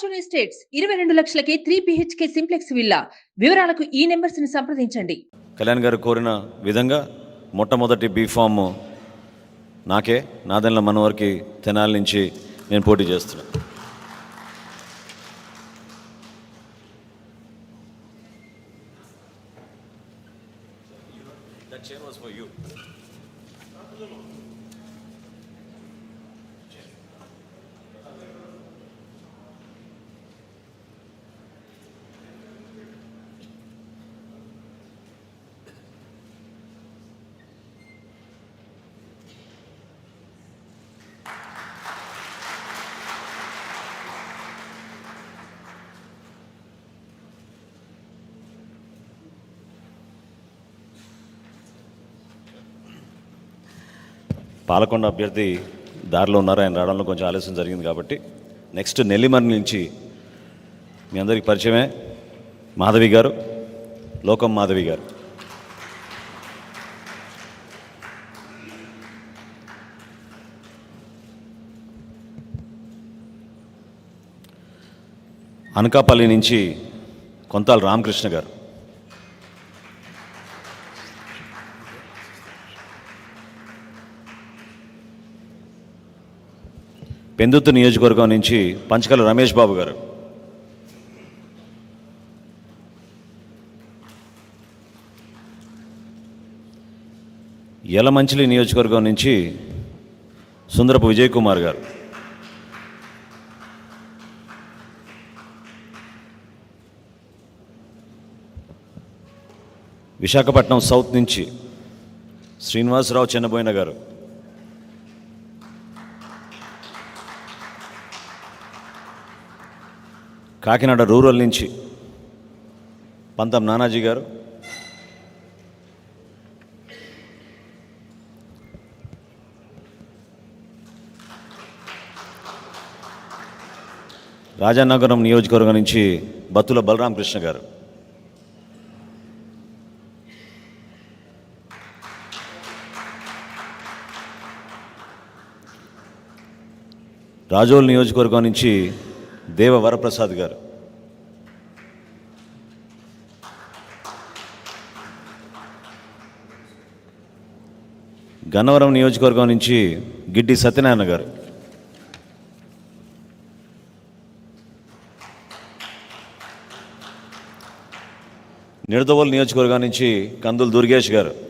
Fortune estates ఇరవై రెండు లక్షలకే త్రీ బిహెచ్కే సింప్లెక్స్ విల్లా వివరాలకు ఈ నెంబర్స్ని సంప్రదించండి. కళ్యాణ్ గారు కోరిన విధంగా మొట్టమొదటి బీఫామ్ నాకే నాదెండ్ల మనవరికి తెనాలి నుంచి నేను పోటీ చేస్తున్నాను పాలకొండ అభ్యర్థి దారిలో ఉన్నారు. ఆయన రావడంలో కొంచెం ఆలస్యం జరిగింది కాబట్టి నెక్స్ట్ నెల్లిమర్ నుంచి మీ అందరికి పరిచయమే మాధవి గారు లోకం మాధవి గారు. అనకాపల్లి నుంచి కొంతాల రామకృష్ణ గారు. పెందుతు నియోజకవర్గం నుంచి పంచకల రమేష్ బాబు గారు. యలమంచిలి నియోజకవర్గం నుంచి సుందరపు విజయ్ కుమార్ గారు. విశాఖపట్నం సౌత్ నుంచి శ్రీనివాసరావు చిన్నబోయిన గారు. కాకినాడ రూరల్ నుంచి పంతం నానాజీ గారు. రాజానగరం నియోజకవర్గం నుంచి బత్తుల బలరామకృష్ణ గారు. రాజోల్ నియోజకవర్గం నుంచి దేవ వరప్రసాద్ గారు. గన్నవరం నియోజకవర్గం నుంచి గిడ్డి సత్యనారాయణ గారు. నిడదవోలు నియోజకవర్గం నుంచి కందులు దుర్గేష్ గారు.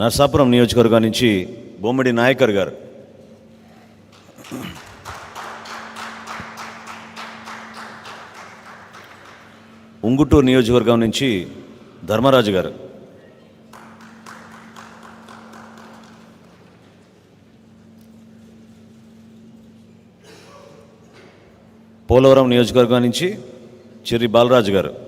నర్సాపురం నియోజకవర్గం నుంచి బొమ్మిడి నాయకర్ గారు. ఉంగుటూరు నియోజకవర్గం నుంచి ధర్మరాజు గారు. పోలవరం నియోజకవర్గం నుంచి చిర్రి బాలరాజు గారు.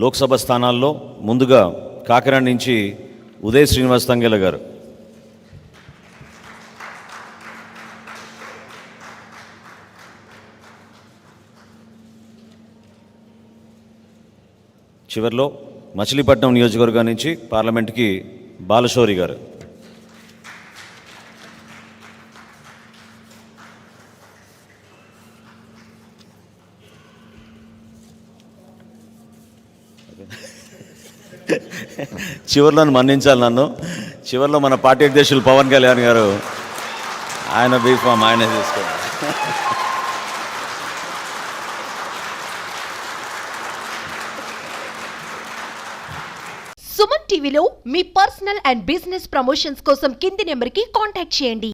లోక్సభ స్థానాల్లో ముందుగా కాకినాడ నుంచి ఉదయ్ శ్రీనివాస్ తంగేల గారు. చివరిలో మచిలీపట్నం నియోజకవర్గం నుంచి పార్లమెంట్కి బాలశౌరి గారు. చివరిలో మన్నించాలి నన్ను. చివరిలో మన పార్టీ అధ్యక్షులు పవన్ కళ్యాణ్ గారు. ఆయన బీఫామ్ ఆయనే తీసుకోండి సుమన్ టీవీలో మీ పర్సనల్ అండ్ బిజినెస్ ప్రమోషన్స్ కోసం కింది నెంబర్కి కాంటాక్ట్ చేయండి.